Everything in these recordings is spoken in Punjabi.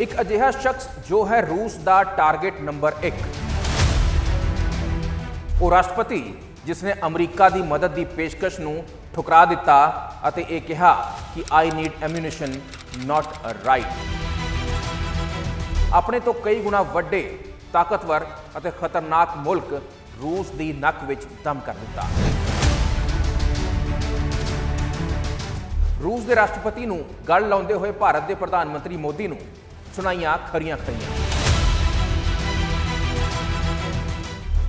ਇੱਕ ਅਜਿਹਾ ਸ਼ਖਸ ਜੋ ਹੈ ਰੂਸ ਦਾ ਟਾਰਗੇਟ ਨੰਬਰ 1 ਉਹ ਰਾਸ਼ਟਰਪਤੀ, ਜਿਸ ਨੇ ਅਮਰੀਕਾ ਦੀ ਮਦਦ ਦੀ ਪੇਸ਼ਕਸ਼ ਨੂੰ ਠੁਕਰਾ ਦਿੱਤਾ ਅਤੇ ਇਹ ਕਿਹਾ ਕਿ I need ammunition not a ride ਆਪਣੇ ਤੋਂ ਕਈ ਗੁਣਾ ਵੱਡੇ, ਤਾਕਤਵਰ ਅਤੇ ਖਤਰਨਾਕ ਮੁਲਕ ਰੂਸ ਦੀ ਨੱਕ ਵਿੱਚ ਦਮ ਕਰ ਦਿੱਤਾ। ਰੂਸ ਦੇ ਰਾਸ਼ਟਰਪਤੀ ਨੂੰ ਗੱਲ ਲਾਉਂਦੇ ਹੋਏ ਭਾਰਤ ਦੇ ਪ੍ਰਧਾਨ ਮੰਤਰੀ ਮੋਦੀ ਨੂੰ ਸੁਣਾਈਆਂ ਖਰੀਆਂ ਖਰੀਆਂ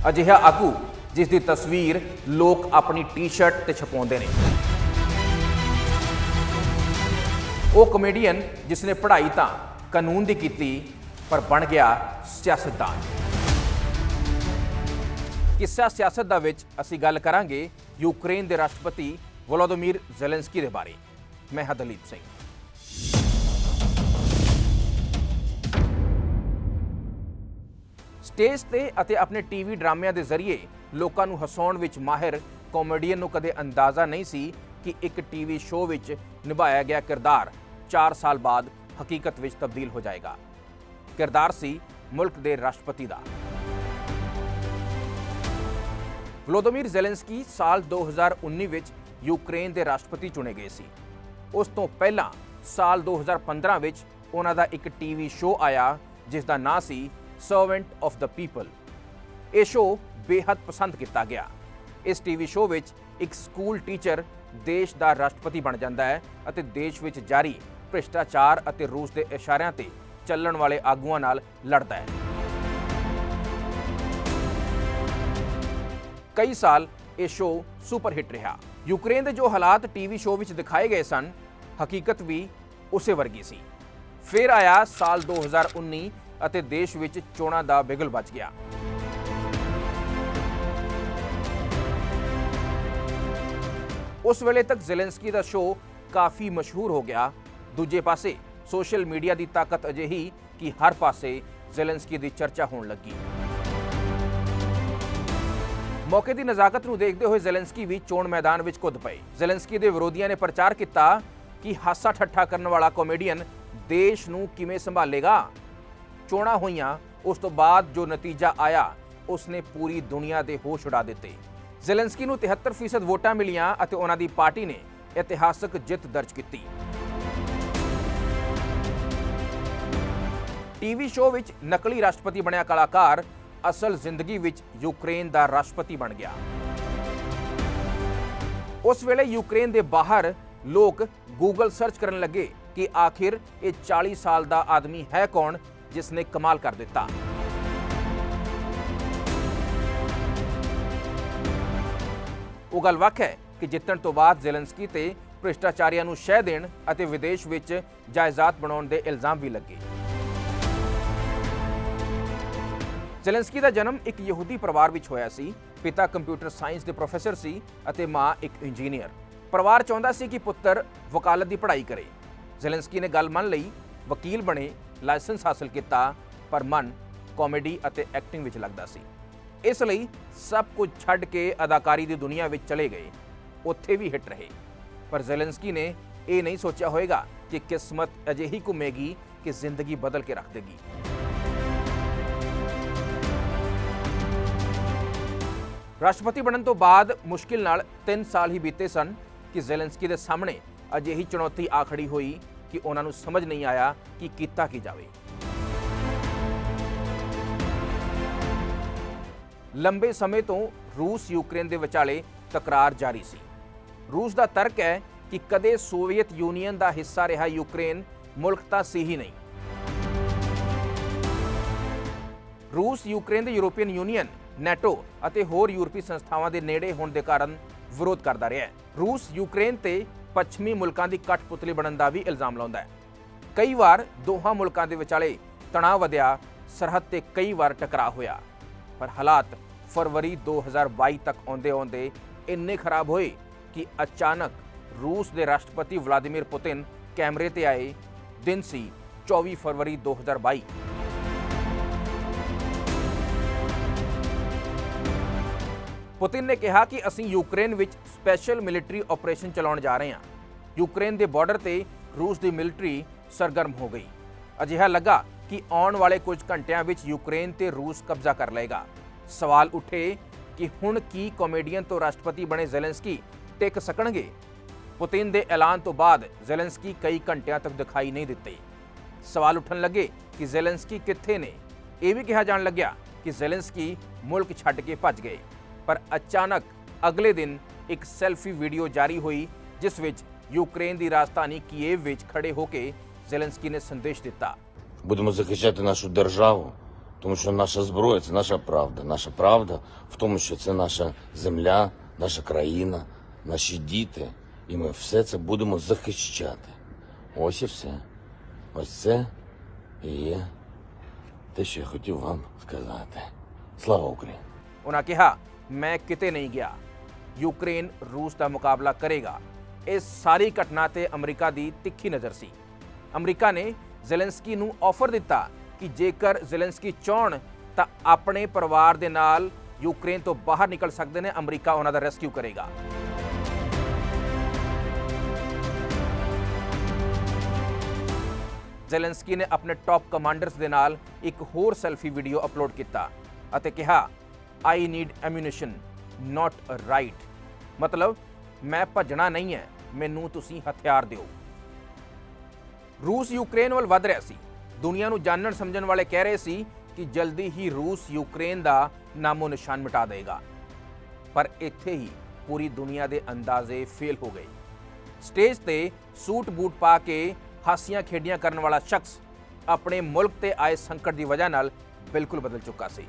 ਅਜਿਹਾ ਆਗੂ ਜਿਸ ਦੀ ਤਸਵੀਰ ਲੋਕ ਆਪਣੀ ਟੀ-ਸ਼ਰਟ ਤੇ ਛਪਾਉਂਦੇ ਨੇ। ਉਹ ਕਮੇਡੀਅਨ ਜਿਸ ਨੇ ਪੜ੍ਹਾਈ ਤਾਂ ਕਾਨੂੰਨ ਦੀ ਕੀਤੀ, ਪਰ ਬਣ ਗਿਆ ਸਿਆਸਤਦਾਨ। ਕਿੱਸਾ ਸਿਆਸਤ ਦਾ ਵਿੱਚ ਅਸੀਂ ਗੱਲ ਕਰਾਂਗੇ ਯੂਕਰੇਨ ਦੇ ਰਾਸ਼ਟਰਪਤੀ ਵਲੋਦੀਮੀਰ ਜ਼ੈਲੈਂਸਕੀ ਦੇ ਬਾਰੇ। ਮੈਂ ਹਾਂ ਸਿੰਘ। ਸਟੇਜ ਤੇ ਅਤੇ ਆਪਣੇ ਟੀਵੀ ਡਰਾਮਿਆਂ ਦੇ ਜ਼ਰੀਏ ਲੋਕਾਂ ਨੂੰ ਹਸਾਉਣ ਵਿੱਚ ਮਾਹਿਰ ਕਾਮੇਡੀਅਨ ਨੂੰ ਕਦੇ ਅੰਦਾਜ਼ਾ ਨਹੀਂ ਸੀ ਕਿ ਇੱਕ ਟੀਵੀ ਸ਼ੋਅ ਵਿੱਚ ਨਿਭਾਇਆ ਗਿਆ ਕਿਰਦਾਰ 4 ਸਾਲ ਬਾਅਦ ਹਕੀਕਤ ਵਿੱਚ ਤਬਦੀਲ ਹੋ ਜਾਏਗਾ। ਕਿਰਦਾਰ ਸੀ ਮੁਲਕ ਦੇ ਰਾਸ਼ਟਰਪਤੀ ਦਾ। ਵਲੋਦੀਮੀਰ ਜ਼ੈਲੈਂਸਕੀ ਸਾਲ 2019 ਵਿੱਚ ਯੂਕਰੇਨ ਦੇ ਰਾਸ਼ਟਰਪਤੀ ਚੁਣੇ ਗਏ ਸੀ। ਉਸ ਤੋਂ ਪਹਿਲਾਂ ਸਾਲ 2015 ਵਿੱਚ ਉਹਨਾਂ ਦਾ ਇੱਕ ਟੀਵੀ ਸ਼ੋਅ ਆਇਆ ਜਿਸ ਦਾ ਨਾਂ ਸੀ ਸਰਵੈਂਟ ਆਫ ਦਾ ਪੀਪਲ ਇਹ ਸ਼ੋਅ ਬੇहद ਪਸੰਦ ਕੀਤਾ ਗਿਆ। ਇਸ ਟੀਵੀ ਸ਼ੋਅ ਵਿੱਚ ਇੱਕ ਸਕੂਲ ਟੀਚਰ ਦੇਸ਼ ਦਾ ਰਾਸ਼ਟਰਪਤੀ ਬਣ ਜਾਂਦਾ ਹੈ ਅਤੇ ਦੇਸ਼ ਵਿੱਚ ਜਾਰੀ ਭ੍ਰਿਸ਼ਟਾਚਾਰ ਅਤੇ ਰੂਸ ਦੇ ਇਸ਼ਾਰਿਆਂ ਤੇ ਚੱਲਣ ਵਾਲੇ ਆਗੂਆਂ ਨਾਲ ਲੜਦਾ ਹੈ। ਕਈ ਸਾਲ ਇਹ ਸ਼ੋਅ ਸੁਪਰ ਹਿੱਟ ਰਿਹਾ। ਯੂਕਰੇਨ ਦੇ ਜੋ ਹਾਲਾਤ ਟੀਵੀ ਸ਼ੋਅ ਵਿੱਚ ਦਿਖਾਏ ਗਏ ਸਨ, ਹਕੀਕਤ ਵੀ ਉਸੇ ਵਰਗੀ ਸੀ। ਫਿਰ ਆਇਆ ਸਾਲ 2019 ਅਤੇ ਦੇਸ਼ ਵਿੱਚ ਚੋਣਾਂ ਦਾ ਬਿਗਲ ਵੱਜ ਗਿਆ। ਉਸ ਵੇਲੇ ਤੱਕ ਜ਼ੈਲੈਂਸਕੀ ਦਾ ਸ਼ੋਅ ਕਾਫੀ ਮਸ਼ਹੂਰ ਹੋ ਗਿਆ। ਦੂਜੇ ਪਾਸੇ, ਸੋਸ਼ਲ ਮੀਡੀਆ ਦੀ ਤਾਕਤ ਅਜਿਹੀ ਕਿ ਹਰ ਪਾਸੇ ਜ਼ੈਲੈਂਸਕੀ ਦੀ ਚਰਚਾ ਹੋਣ ਲੱਗੀ। ਮੌਕੇ ਦੀ ਨਜ਼ਾਕਤ ਨੂੰ ਦੇਖਦੇ ਹੋਏ ਜ਼ੈਲੈਂਸਕੀ ਵੀ ਚੋਣ ਮੈਦਾਨ ਵਿੱਚ ਕੁੱਦ ਪਏ। ਜ਼ੈਲੈਂਸਕੀ ਦੇ ਵਿਰੋਧੀਆਂ ਨੇ ਪ੍ਰਚਾਰ ਕੀਤਾ ਕਿ ਹਾਸਾ ਠੱਠਾ ਕਰਨ ਵਾਲਾ ਕਾਮੇਡੀਅਨ ਦੇਸ਼ ਨੂੰ ਕਿਵੇਂ ਸੰਭਾਲੇਗਾ? ਚੋਣਾਂ ਹੋਈਆਂ, ਉਸ ਤੋਂ ਬਾਅਦ ਜੋ ਨਤੀਜਾ ਆਇਆ, ਉਸਨੇ ਪੂਰੀ ਦੁਨੀਆ ਦੇ ਹੋਸ਼ ਉਡਾ ਦਿੱਤੇ। ਜ਼ੈਲੈਂਸਕੀ ਨੂੰ 73% ਵੋਟਾਂ ਮਿਲੀਆਂ ਅਤੇ ਉਹਨਾਂ ਦੀ ਪਾਰਟੀ ਨੇ ਇਤਿਹਾਸਕ ਜਿੱਤ ਦਰਜ ਕੀਤੀ। ਟੀਵੀ ਸ਼ੋਅ ਵਿੱਚ ਨਕਲੀ ਰਾਸ਼ਟਰਪਤੀ ਬਣਿਆ ਕਲਾਕਾਰ, ਅਸਲ ਜ਼ਿੰਦਗੀ ਵਿੱਚ ਯੂਕਰੇਨ ਦਾ ਰਾਸ਼ਟਰਪਤੀ ਬਣ ਗਿਆ। ਉਸ ਵੇਲੇ ਯੂਕਰੇਨ ਦੇ ਬਾਹਰ ਲੋਕ ਗੂਗਲ ਸਰਚ ਕਰਨ ਲੱਗੇ ਕਿ ਆਖਿਰ ਇਹ 40 ਸਾਲ ਦਾ ਆਦਮੀ ਹੈ ਕੌਣ? ਜਿਸ ਨੇ ਕਮਾਲ ਕਰ ਦਿੱਤਾ। ਉਹ ਗੱਲ ਵੱਖ ਹੈ ਕਿ ਜਿੱਤਣ ਤੋਂ ਬਾਅਦ ਜ਼ੈਲੈਂਸਕੀ ਤੇ ਭ੍ਰਿਸ਼ਟਾਚਾਰੀਆਂ ਨੂੰ ਸ਼ਹਿ ਦੇਣ ਅਤੇ ਵਿਦੇਸ਼ ਵਿੱਚ ਜਾਇਦਾਦ ਬਣਾਉਣ ਦੇ ਇਲਜ਼ਾਮ ਵੀ ਲੱਗੇ। ਜ਼ੈਲੈਂਸਕੀ ਦਾ ਜਨਮ ਇੱਕ ਯਹੂਦੀ ਪਰਿਵਾਰ ਵਿੱਚ ਹੋਇਆ ਸੀ। ਪਿਤਾ ਕੰਪਿਊਟਰ ਸਾਇੰਸ ਦੇ ਪ੍ਰੋਫੈਸਰ ਸੀ ਅਤੇ ਮਾਂ ਇੱਕ ਇੰਜੀਨੀਅਰ। ਪਰਿਵਾਰ ਚਾਹੁੰਦਾ ਸੀ ਕਿ ਪੁੱਤਰ ਵਕਾਲਤ ਦੀ ਪੜ੍ਹਾਈ ਕਰੇ। ਜ਼ੈਲੈਂਸਕੀ ਨੇ ਗੱਲ ਮੰਨ ਲਈ, ਵਕੀਲ ਬਣੇ ਲਾਇਸੈਂਸ ਹਾਸਲ ਕੀਤਾ, ਪਰ ਮਨ ਕਾਮੇਡੀ ਅਤੇ ਐਕਟਿੰਗ ਵਿੱਚ ਲੱਗਦਾ ਸੀ। ਇਸ ਲਈ ਸਭ ਕੁਝ ਛੱਡ ਕੇ ਅਦਾਕਾਰੀ ਦੀ ਦੁਨੀਆ ਵਿੱਚ ਚਲੇ ਗਏ। ਉੱਥੇ ਵੀ ਹਿੱਟ ਰਹੇ। ਪਰ ਜ਼ੈਲੈਂਸਕੀ ਨੇ ਇਹ ਨਹੀਂ ਸੋਚਿਆ ਹੋਵੇਗਾ ਕਿ ਕਿਸਮਤ ਅਜਿਹੀ ਘੁੰਮੇਗੀ ਕਿ ਜ਼ਿੰਦਗੀ ਬਦਲ ਕੇ ਰੱਖ ਦੇਗੀ। ਰਾਸ਼ਟਰਪਤੀ ਬਣਨ ਤੋਂ ਬਾਅਦ ਮੁਸ਼ਕਿਲ ਨਾਲ 3 ਸਾਲ ਹੀ ਬੀਤੇ ਸਨ ਕਿ ਜ਼ੈਲੈਂਸਕੀ ਦੇ ਸਾਹਮਣੇ ਅਜਿਹੀ ਚੁਣੌਤੀ ਆ ਖੜੀ ਹੋਈ ਕਿ ਉਹਨਾਂ ਨੂੰ ਸਮਝ ਨਹੀਂ ਆਇਆ ਕਿ ਕੀਤਾ ਕੀ ਜਾਵੇ। ਲੰਬੇ ਸਮੇਂ ਤੋਂ ਰੂਸ ਯੂਕਰੇਨ ਦੇ ਵਿਚਾਲੇ ਤਕਰਾਰ ਜਾਰੀ ਸੀ। ਰੂਸ ਦਾ ਤਰਕ ਹੈ ਕਿ ਕਦੇ ਸੋਵੀਅਤ ਯੂਨੀਅਨ ਦਾ ਹਿੱਸਾ ਰਿਹਾ ਯੂਕਰੇਨ ਮੁਲਕ ਤਾਂ ਸੀ ਹੀ ਨਹੀਂ। ਰੂਸ, ਯੂਕਰੇਨ ਦੇ ਯੂਰੋਪੀਅਨ ਯੂਨੀਅਨ, ਨੈਟੋ ਅਤੇ ਹੋਰ ਯੂਰਪੀ ਸੰਸਥਾਵਾਂ ਦੇ ਨੇੜੇ ਹੋਣ ਦੇ ਕਾਰਨ ਵਿਰੋਧ ਕਰਦਾ ਰਿਹਾ ਹੈ। ਰੂਸ, ਯੂਕਰੇਨ ਤੇ ਪੱਛਮੀ ਮੁਲਕਾਂ ਦੀ ਕਠਪੁਤਲੀ ਬਣਨ ਦਾ ਵੀ ਇਲਜ਼ਾਮ ਲਾਉਂਦਾ ਹੈ। ਕਈ ਵਾਰ ਦੋਹਾਂ ਮੁਲਕਾਂ ਦੇ ਵਿਚਾਲੇ ਤਣਾਅ ਵਧਿਆ, ਸਰਹੱਦ ਤੇ ਕਈ ਵਾਰ ਟਕਰਾਅ ਹੋਇਆ। ਪਰ ਹਾਲਾਤ ਫਰਵਰੀ 2022 ਤੱਕ ਆਉਂਦੇ-ਆਉਂਦੇ ਇੰਨੇ ਖਰਾਬ ਹੋਏ ਕਿ ਅਚਾਨਕ ਰੂਸ ਦੇ ਰਾਸ਼ਟਰਪਤੀ ਵਲਾਦੀਮੀਰ ਪੁਤਿਨ ਕੈਮਰੇ ਤੇ ਆਏ। ਦਿਨ ਸੀ 24 ਫਰਵਰੀ 2022 ਪੁਤਿਨ ਨੇ ਕਿਹਾ ਕਿ ਅਸੀਂ ਯੂਕਰੇਨ ਵਿੱਚ ਸਪੈਸ਼ਲ ਮਿਲਟਰੀ ਆਪਰੇਸ਼ਨ ਚਲਾਉਣ ਜਾ ਰਹੇ ਹਾਂ। ਯੂਕਰੇਨ ਦੇ ਬਾਰਡਰ ਤੇ ਰੂਸ ਦੀ ਮਿਲਟਰੀ ਸਰਗਰਮ ਹੋ ਗਈ। ਅਜਿਹਾ ਲੱਗਾ ਕਿ ਆਉਣ ਵਾਲੇ ਕੁਝ ਘੰਟਿਆਂ ਵਿੱਚ ਯੂਕਰੇਨ ਤੇ ਰੂਸ ਕਬਜ਼ਾ ਕਰ ਲਏਗਾ। ਸਵਾਲ ਉੱਠੇ ਕਿ ਹੁਣ ਕੀ ਕਾਮੇਡੀਅਨ ਤੋਂ ਰਾਸ਼ਟਰਪਤੀ ਬਣੇ ਜ਼ੈਲੈਂਸਕੀ ਟਿਕ ਸਕਣਗੇ? ਪੁਤਿਨ ਦੇ ਐਲਾਨ ਤੋਂ ਬਾਅਦ ਜ਼ੈਲੈਂਸਕੀ ਕਈ ਘੰਟਿਆਂ ਤੱਕ ਦਿਖਾਈ ਨਹੀਂ ਦਿੱਤੇ। ਸਵਾਲ ਉੱਠਣ ਲੱਗੇ ਕਿ ਜ਼ੈਲੈਂਸਕੀ ਕਿੱਥੇ ਨੇ? ਇਹ ਵੀ ਕਿਹਾ ਜਾਣ ਲੱਗਿਆ ਕਿ ਜ਼ੈਲੈਂਸਕੀ ਮੁਲਕ ਛੱਡ ਕੇ ਭੱਜ ਗਏ। ਪਰ ਅਚਾਨਕ ਅਗਲੇ ਦਿਨ ਇੱਕ ਸੈਲਫੀ ਵੀਡੀਓ ਜਾਰੀ ਹੋਈ ਜਿਸ ਵਿੱਚ ਯੂਕਰੇਨ ਦੀ ਰਾਜਧਾਨੀ ਕੀਏਵ ਵਿੱਚ ਖੜੇ ਹੋ ਕੇ ਜ਼ੈਲੈਂਸਕੀ ਨੇ ਸੰਦੇਸ਼ ਦਿੱਤਾ Будемо захищати нашу державу, тому що наша зброя це наша правда. Наша правда в тому, що це наша земля, наша країна, наші діти. І ми все це будемо захищати. Ось і все. Ось це і є те, що я хотів вам сказати. Слава Україні! ਉਹਨਾਂ ਕਿਹਾ ਮੈਂ ਕਿਤੇ ਨਹੀਂ ਗਿਆ। ਯੂਕਰੇਨ ਰੂਸ ਦਾ ਮੁਕਾਬਲਾ ਕਰੇਗਾ। ਇਸ ਸਾਰੀ ਘਟਨਾ ਤੇ ਅਮਰੀਕਾ ਦੀ ਤਿੱਖੀ ਨਜ਼ਰ ਸੀ। ਅਮਰੀਕਾ ਨੇ ਜ਼ੈਲੈਂਸਕੀ ਨੂੰ ਆਫਰ ਦਿੱਤਾ ਕਿ ਜੇਕਰ ਜ਼ੈਲੈਂਸਕੀ ਚਾਹਣ ਤਾਂ ਆਪਣੇ ਪਰਿਵਾਰ ਦੇ ਨਾਲ ਯੂਕਰੇਨ ਤੋਂ ਬਾਹਰ ਨਿਕਲ ਸਕਦੇ ਨੇ। ਅਮਰੀਕਾ ਉਹਨਾਂ ਦਾ ਰੈਸਕਿਊ ਕਰੇਗਾ। ਜ਼ੈਲੈਂਸਕੀ ਨੇ ਆਪਣੇ ਟਾਪ ਕਮਾਂਡਰਸ ਦੇ ਨਾਲ ਇੱਕ ਹੋਰ ਸੈਲਫੀ ਵੀਡੀਓ ਅਪਲੋਡ ਕੀਤਾ ਅਤੇ ਕਿਹਾ I need ammunition not a ride ਮਤਲਬ, ਮੈਂ ਭੱਜਣਾ ਨਹੀਂ ਹੈ, ਮੈਨੂੰ ਤੁਸੀਂ ਹਥਿਆਰ ਦਿਓ। ਰੂਸ ਯੂਕਰੇਨ ਵੱਲ ਵੱਧ ਰਿਹਾ ਸੀ। ਦੁਨੀਆ ਨੂੰ ਜਾਣਨ ਸਮਝਣ ਵਾਲੇ ਕਹਿ ਰਹੇ ਸੀ ਕਿ ਜਲਦੀ ਹੀ ਰੂਸ ਯੂਕਰੇਨ ਦਾ ਨਾਮੋ ਨਿਸ਼ਾਨ ਮਿਟਾ ਦੇਗਾ ਪਰ ਇੱਥੇ ਹੀ ਪੂਰੀ ਦੁਨੀਆ ਦੇ ਅੰਦਾਜ਼ੇ ਫੇਲ ਹੋ ਗਏ। ਸਟੇਜ ਤੇ ਸੂਟ ਬੂਟ ਪਾ ਕੇ ਹਾਸੀਆਂ ਖੇਡੀਆਂ ਕਰਨ ਵਾਲਾ ਸ਼ਖਸ ਆਪਣੇ ਮੁਲਕ ਤੇ ਆਏ ਸੰਕਟ ਦੀ ਵਜ੍ਹਾ ਨਾਲ ਬਿਲਕੁਲ ਬਦਲ ਚੁੱਕਾ ਸੀ।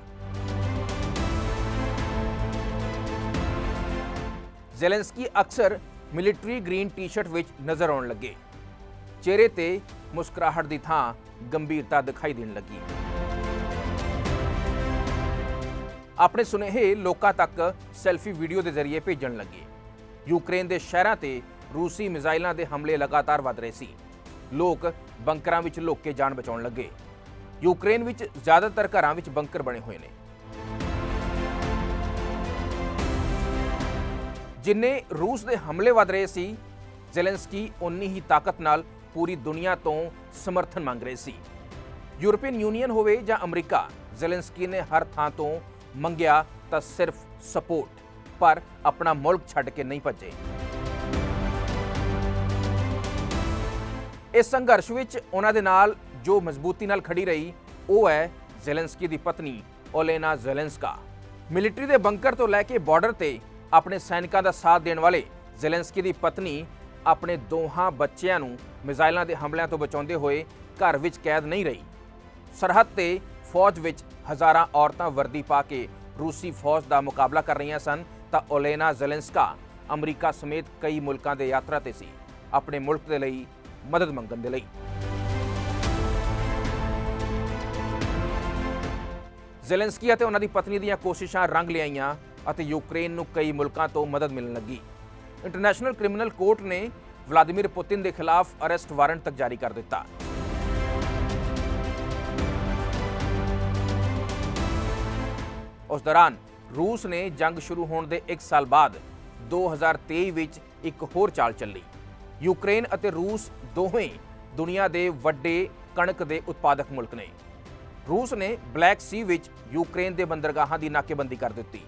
ਜ਼ੈਲੈਂਸਕੀ ਅਕਸਰ ਮਿਲਟਰੀ ਗ੍ਰੀਨ ਟੀ-ਸ਼ਰਟ ਵਿੱਚ ਨਜ਼ਰ ਆਉਣ ਲੱਗੇ। ਚਿਹਰੇ ਤੇ ਮੁਸਕਰਾਹਟ ਦੀ ਥਾਂ ਗੰਭੀਰਤਾ ਦਿਖਾਈ ਦੇਣ ਲੱਗੀ। ਆਪਣੇ ਸੁਨੇਹੇ ਲੋਕਾਂ ਤੱਕ ਸੈਲਫੀ ਵੀਡੀਓ ਦੇ ਜ਼ਰੀਏ ਭੇਜਣ ਲੱਗੇ। ਯੂਕਰੇਨ ਦੇ ਸ਼ਹਿਰਾਂ ਤੇ ਰੂਸੀ ਮਿਜ਼ਾਈਲਾਂ ਦੇ ਹਮਲੇ ਲਗਾਤਾਰ ਵਧ ਰਹੇ ਸੀ। ਲੋਕ ਬੰਕਰਾਂ ਵਿੱਚ ਲੁੱਕ ਕੇ ਜਾਨ ਬਚਾਉਣ ਲੱਗੇ। ਯੂਕਰੇਨ ਵਿੱਚ ਜ਼ਿਆਦਾਤਰ ਘਰਾਂ ਵਿੱਚ ਬੰਕਰ ਬਣੇ ਹੋਏ ਨੇ। ਜਿੰਨੇ ਰੂਸ ਦੇ ਹਮਲੇ ਵਧ ਰਹੇ ਸੀ, ਜ਼ੈਲੈਂਸਕੀ ਉਨੀ ਹੀ ਤਾਕਤ ਨਾਲ ਪੂਰੀ ਦੁਨੀਆ ਤੋਂ ਸਮਰਥਨ ਮੰਗ ਰਹੇ ਸੀ। ਯੂਰਪੀਅਨ ਯੂਨੀਅਨ ਹੋਵੇ ਜਾਂ ਅਮਰੀਕਾ, ਜ਼ੈਲੈਂਸਕੀ ਨੇ ਹਰ ਥਾਂ ਤੋਂ ਮੰਗਿਆ ਤਾਂ ਸਿਰਫ ਸਪੋਰਟ, ਪਰ ਆਪਣਾ ਮੁਲਕ ਛੱਡ ਕੇ ਨਹੀਂ ਭੱਜੇ। ਇਸ ਸੰਘਰਸ਼ ਵਿੱਚ ਉਹਨਾਂ ਦੇ ਨਾਲ ਜੋ ਮਜ਼ਬੂਤੀ ਨਾਲ ਖੜੀ ਰਹੀ, ਉਹ ਹੈ ਜ਼ੈਲੈਂਸਕੀ ਦੀ ਪਤਨੀ ਓਲੇਨਾ ਜ਼ੈਲੈਂਸਕਾ। ਮਿਲਟਰੀ ਦੇ ਬੰਕਰ ਤੋਂ ਲੈ ਕੇ ਬਾਰਡਰ ਤੇ ਆਪਣੇ ਸੈਨਿਕਾਂ ਦਾ ਸਾਥ ਦੇਣ ਵਾਲੇ ਜ਼ੈਲੈਂਸਕੀ ਦੀ ਪਤਨੀ ਆਪਣੇ ਦੋਹਾਂ ਬੱਚਿਆਂ ਨੂੰ ਮਿਜ਼ਾਈਲਾਂ ਦੇ ਹਮਲਿਆਂ ਤੋਂ ਬਚਾਉਂਦੇ ਹੋਏ ਘਰ ਵਿੱਚ ਕੈਦ ਨਹੀਂ ਰਹੀ। ਸਰਹੱਦ ਤੇ ਫੌਜ ਵਿੱਚ ਹਜ਼ਾਰਾਂ ਔਰਤਾਂ ਵਰਦੀ ਪਾ ਕੇ ਰੂਸੀ ਫੌਜ ਦਾ ਮੁਕਾਬਲਾ ਕਰ ਰਹੀਆਂ ਸਨ, ਤਾਂ ਓਲੇਨਾ ਜ਼ੈਲੈਂਸਕਾ ਅਮਰੀਕਾ ਸਮੇਤ ਕਈ ਮੁਲਕਾਂ ਦੇ ਯਾਤਰਾ ਤੇ ਸੀ। ਆਪਣੇ ਮੁਲਕ ਦੇ ਲਈ ਮਦਦ ਮੰਗਣ ਦੇ ਲਈ। ਜ਼ੈਲੈਂਸਕੀ ਅਤੇ ਉਹਨਾਂ ਦੀ ਪਤਨੀ ਦੀਆਂ ਕੋਸ਼ਿਸ਼ਾਂ ਰੰਗ ਲਿਆਈਆਂ ਅਤੇ ਯੂਕਰੇਨ ਨੂੰ ਕਈ ਮੁਲਕਾਂ ਤੋਂ ਮਦਦ ਮਿਲਣ ਲੱਗੀ। ਇੰਟਰਨੈਸ਼ਨਲ ਕ੍ਰਿਮੀਨਲ ਕੋਰਟ ਨੇ ਵਲਾਦੀਮੀਰ ਪੁਤਿਨ ਦੇ ਖਿਲਾਫ ਅਰੈਸਟ ਵਾਰੰਟ ਤੱਕ ਜਾਰੀ ਕਰ ਦਿੱਤਾ। ਉਸ ਦੌਰਾਨ ਰੂਸ ਨੇ ਜੰਗ ਸ਼ੁਰੂ ਹੋਣ ਦੇ 1 ਸਾਲ ਬਾਅਦ 2023 ਵਿੱਚ ਇੱਕ ਹੋਰ ਚਾਲ ਚੱਲੀ। ਯੂਕਰੇਨ ਅਤੇ ਰੂਸ ਦੋਵੇਂ ਦੁਨੀਆ ਦੇ ਵੱਡੇ ਕਣਕ ਦੇ ਉਤਪਾਦਕ ਮੁਲਕ ਨੇ। ਰੂਸ ਨੇ ਬਲੈਕ ਸੀ ਵਿੱਚ ਯੂਕਰੇਨ ਦੇ ਬੰਦਰਗਾਹਾਂ ਦੀ ਨਾਕੇਬੰਦੀ ਕਰ ਦਿੱਤੀ।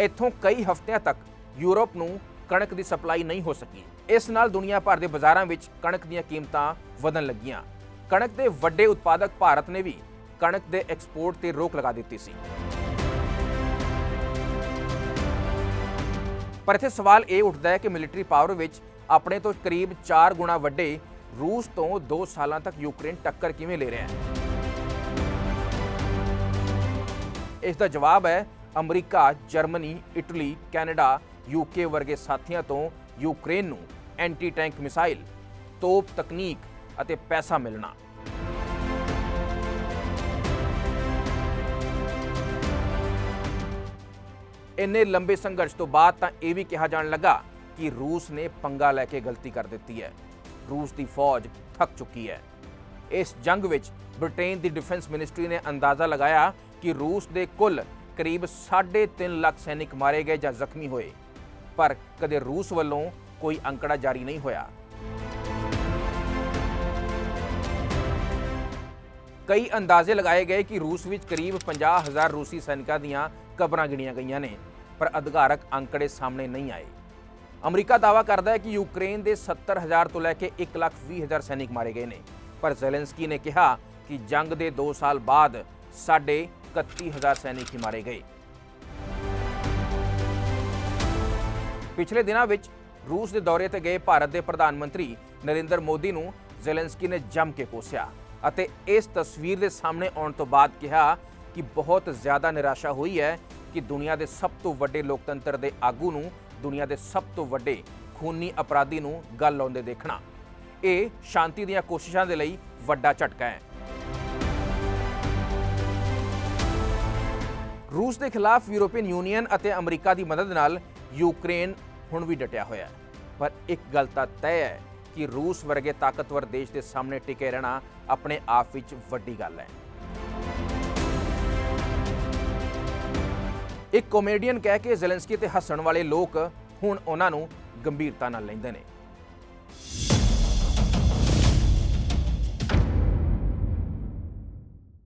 ਇੱਥੋਂ ਕਈ ਹਫ਼ਤਿਆਂ ਤੱਕ ਯੂਰਪ ਨੂੰ ਕਣਕ ਦੀ ਸਪਲਾਈ ਨਹੀਂ ਹੋ ਸਕੀ। ਇਸ ਨਾਲ ਦੁਨੀਆ ਭਰ ਦੇ ਬਾਜ਼ਾਰਾਂ ਵਿੱਚ ਕਣਕ ਦੀਆਂ ਕੀਮਤਾਂ ਵਧਣ ਲੱਗੀਆਂ। ਕਣਕ ਦੇ ਵੱਡੇ ਉਤਪਾਦਕ ਭਾਰਤ ਨੇ ਵੀ ਕਣਕ ਦੇ ਐਕਸਪੋਰਟ ਤੇ ਰੋਕ ਲਗਾ ਦਿੱਤੀ ਸੀ। ਪਰ ਇੱਥੇ ਸਵਾਲ ਇਹ ਉੱਠਦਾ ਹੈ ਕਿ ਮਿਲਟਰੀ ਪਾਵਰ ਵਿੱਚ ਆਪਣੇ ਤੋਂ ਕਰੀਬ 4 ਗੁਣਾ ਵੱਡੇ ਰੂਸ ਤੋਂ 2 ਸਾਲਾਂ ਤੱਕ ਯੂਕਰੇਨ ਟੱਕਰ ਕਿਵੇਂ ਲੈ ਰਿਹਾ ਹੈ? ਇਸ ਦਾ ਜਵਾਬ ਹੈ America, Germany, Italy, Canada, UK ਵਰਗੇ ਸਾਥੀਆਂ ਤੋਂ ਯੂਕਰੇਨ ਨੂੰ ਐਂਟੀ ਟੈਂਕ ਮਿਸਾਈਲ, ਤੋਪ ਤਕਨੀਕ ਅਤੇ ਪੈਸਾ ਮਿਲਣਾ। ਇੰਨੇ ਲੰਬੇ ਸੰਘਰਸ਼ ਤੋਂ ਬਾਅਦ ਤਾਂ ਇਹ ਵੀ ਕਿਹਾ ਜਾਣ ਲੱਗਾ ਕਿ ਰੂਸ ਨੇ ਪੰਗਾ ਲੈ ਕੇ ਗਲਤੀ ਕਰ ਦਿੱਤੀ ਹੈ। ਰੂਸ ਦੀ ਫੌਜ ਥੱਕ ਚੁੱਕੀ ਹੈ। ਇਸ ਜੰਗ ਵਿੱਚ ਬ੍ਰਿਟੇਨ ਦੀ ਡਿਫੈਂਸ ਮਿਨਿਸਟਰੀ ਨੇ ਅੰਦਾਜ਼ਾ ਲਗਾਇਆ ਕਿ ਰੂਸ ਦੇ ਕੁੱਲ ਕਰੀਬ 3.5 ਲੱਖ ਸੈਨਿਕ ਮਾਰੇ ਗਏ ਜਾਂ ਜ਼ਖਮੀ ਹੋਏ, ਪਰ ਕਦੇ ਰੂਸ ਵੱਲੋਂ ਕੋਈ ਅੰਕੜਾ ਜਾਰੀ ਨਹੀਂ ਹੋਇਆ। ਕਈ ਅੰਦਾਜ਼ੇ ਲਗਾਏ ਗਏ ਕਿ ਰੂਸ ਵਿੱਚ ਕਰੀਬ 50000 ਰੂਸੀ ਸੈਨਿਕਾਂ ਦੀਆਂ ਕਬਰਾਂ ਗਿਣੀਆਂ ਗਈਆਂ ਨੇ, ਪਰ ਅਧਿਕਾਰਕ ਅੰਕੜੇ ਸਾਹਮਣੇ ਨਹੀਂ ਆਏ। ਅਮਰੀਕਾ ਦਾਅਵਾ ਕਰਦਾ ਹੈ ਕਿ ਯੂਕਰੇਨ ਦੇ 70000 ਤੋਂ ਲੈ ਕੇ 120000 ਸੈਨਿਕ ਮਾਰੇ ਗਏ ਨੇ, ਪਰ ਜ਼ੈਲੈਂਸਕੀ ਨੇ ਕਿਹਾ ਕਿ ਜੰਗ ਦੇ 2 ਸਾਲ ਬਾਅਦ ਸਾਡੇ 31000 ਸੈਨਿਕ ਹੀ ਮਾਰੇ ਗਏ। ਪਿਛਲੇ ਦਿਨਾਂ ਵਿੱਚ ਰੂਸ ਦੇ ਦੌਰੇ ਤੇ ਗਏ ਭਾਰਤ ਦੇ ਪ੍ਰਧਾਨ ਮੰਤਰੀ ਨਰਿੰਦਰ ਮੋਦੀ ਨੂੰ ਜ਼ੈਲੈਂਸਕੀ ਨੇ ਜੰਮ ਕੇ ਕੋਸਿਆ ਅਤੇ ਇਸ ਤਸਵੀਰ ਦੇ ਸਾਹਮਣੇ ਆਉਣ ਤੋਂ ਬਾਅਦ ਕਿਹਾ ਕਿ ਬਹੁਤ ਜ਼ਿਆਦਾ ਨਿਰਾਸ਼ਾ ਹੋਈ ਹੈ ਕਿ ਦੁਨੀਆ ਦੇ ਸਭ ਤੋਂ ਵੱਡੇ ਲੋਕਤੰਤਰ ਦੇ ਆਗੂ ਨੂੰ, ਦੁਨੀਆ ਦੇ ਸਭ ਤੋਂ ਵੱਡੇ ਖੂਨੀ ਅਪਰਾਧੀ ਨੂੰ ਗੱਲ ਲਾਉਂਦੇ ਦੇਖਣਾ। ਇਹ ਸ਼ਾਂਤੀ ਦੀਆਂ ਕੋਸ਼ਿਸ਼ਾਂ ਦੇ ਲਈ ਵੱਡਾ ਝਟਕਾ ਹੈ। ਰੂਸ ਦੇ ਖਿਲਾਫ ਯੂਰੋਪੀਅਨ ਯੂਨੀਅਨ ਅਤੇ ਅਮਰੀਕਾ ਦੀ ਮਦਦ ਨਾਲ ਯੂਕਰੇਨ ਹੁਣ ਵੀ ਡਟਿਆ ਹੋਇਆ ਹੈ। ਪਰ ਇੱਕ ਗੱਲ ਤਾਂ ਤੈਅ ਹੈ ਕਿ ਰੂਸ ਵਰਗੇ ਤਾਕਤਵਰ ਦੇਸ਼ ਦੇ ਸਾਹਮਣੇ ਟਿਕੇ ਰਹਿਣਾ ਆਪਣੇ ਆਪ ਵਿੱਚ ਵੱਡੀ ਗੱਲ ਹੈ। ਇੱਕ ਕਾਮੇਡੀਅਨ ਕਹਿ ਕੇ ਜ਼ੈਲੈਂਸਕੀ ਤੇ ਹੱਸਣ ਵਾਲੇ ਲੋਕ ਹੁਣ ਉਹਨਾਂ ਨੂੰ ਗੰਭੀਰਤਾ ਨਾਲ ਲੈਂਦੇ ਨੇ।